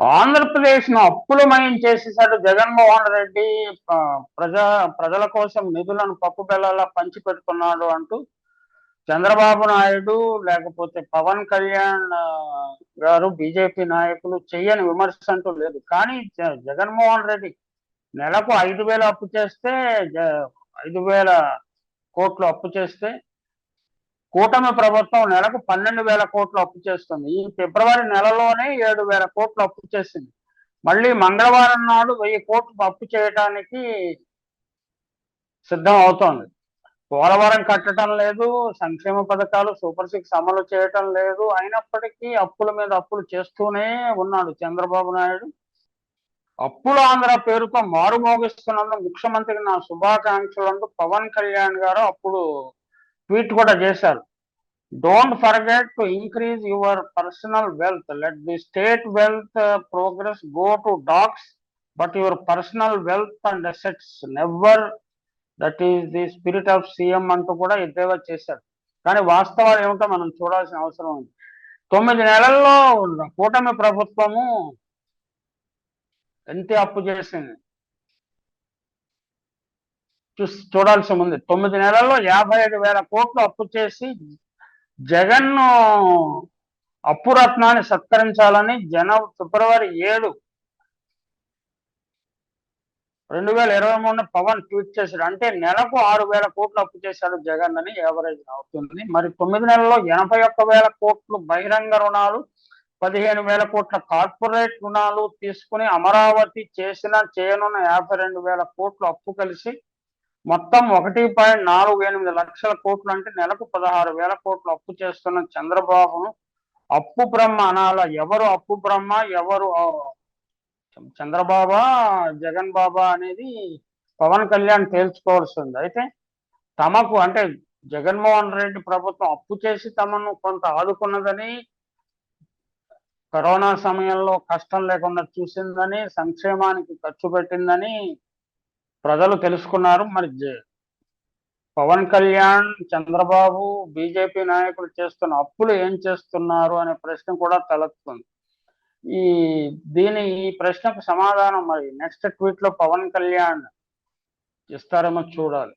ఆంధ్రప్రదేశ్ను అప్పులమయం చేసేసాడు జగన్మోహన్ రెడ్డి. ప్రజా ప్రజల కోసం నిధులను పప్పు బెల్లలా పంచి పెడుతున్నాడు అంటూ చంద్రబాబు నాయుడు లేకపోతే పవన్ కళ్యాణ్ గారు బీజేపీ నాయకులు చెయ్యని విమర్శ అంటూ లేదు. కానీ జగన్మోహన్ రెడ్డి నెలకు ఐదు వేలు అప్పు చేస్తే జ- ఐదు వేల కోట్లు అప్పు చేస్తే కూటమి ప్రభుత్వం నెలకు పన్నెండు వేల కోట్లు అప్పు చేస్తుంది. ఈ ఫిబ్రవరి నెలలోనే ఏడు వేల కోట్లు అప్పు చేసింది. మళ్ళీ మంగళవారం నాడు వెయ్యి కోట్లు అప్పు చేయటానికి సిద్ధం అవుతోంది. పోలవరం కట్టడం లేదు సంక్షేమ పథకాలు సూపర్ సిక్స్ అమలు చేయటం లేదు. అయినప్పటికీ అప్పుల మీద అప్పులు చేస్తూనే ఉన్నాడు చంద్రబాబు నాయుడు. అప్పులు ఆంధ్ర పేరుతో మారుమోగిస్తున్నందుకు ముఖ్యమంత్రికి నా శుభాకాంక్షలు అంటూ పవన్ కళ్యాణ్ గారు అప్పుడు ట్వీట్ కూడా చేశారు. Don't forget to increase your personal wealth let the state wealth progress go to dogs but your personal wealth and assets never that is the spirit of CM అంటూ కూడా ఎద్దేవా చేశారు. కానీ వాస్తవాలు ఏమిటో మనం చూడాల్సిన అవసరం ఉంది. తొమ్మిది నెలల్లో కూటమి ప్రభుత్వము ఎంత అప్పు చేసింది? చూసి చూడాల్సి ఉంది. తొమ్మిది నెలల్లో యాభై ఐదు వేల కోట్లు అప్పు చేసి జగన్ అప్పురత్నాన్ని సత్కరించాలని జన ఫిబ్రవరి ఏడు రెండు వేల ఇరవై మూడున పవన్ ట్వీట్ చేశాడు. అంటే నెలకు ఆరు వేల కోట్లు అప్పు చేశాడు జగన్ అని యావరేజ్ అవుతుంది. మరి తొమ్మిది నెలల్లో ఎనభై ఒక్క వేల కోట్లు బహిరంగ రుణాలు పదిహేను వేల కోట్ల కార్పొరేట్ రుణాలు తీసుకుని అమరావతి చేసిన చేయనున్న యాభై రెండు వేల కోట్లు అప్పు కలిసి మొత్తం ఒకటి పాయింట్ నాలుగు ఎనిమిది లక్షల కోట్లు అంటే నెలకు పదహారు వేల కోట్లు అప్పు చేస్తున్న చంద్రబాబును అప్పు బ్రహ్మ అనాల. ఎవరు అప్పు బ్రహ్మ? ఎవరు చంద్రబాబా జగన్ బాబా అనేది పవన్ కళ్యాణ్ తేల్చుకోవాల్సింది. అయితే తమకు అంటే జగన్మోహన్ రెడ్డి ప్రభుత్వం అప్పు చేసి తమను కొంత ఆదుకున్నదని కరోనా సమయంలో కష్టం లేకుండా చూసిందని సంక్షేమానికి ఖర్చు పెట్టిందని ప్రజలు తెలుసుకున్నారు. మరి పవన్ కళ్యాణ్ చంద్రబాబు బీజేపీ నాయకులు చేస్తున్న అప్పులు ఏం చేస్తున్నారు అనే ప్రశ్న కూడా తలెత్తుంది. ఈ దీని ఈ ప్రశ్నకు సమాధానం మరి నెక్స్ట్ ట్వీట్లో పవన్ కళ్యాణ్ ఇస్తారేమో చూడాలి.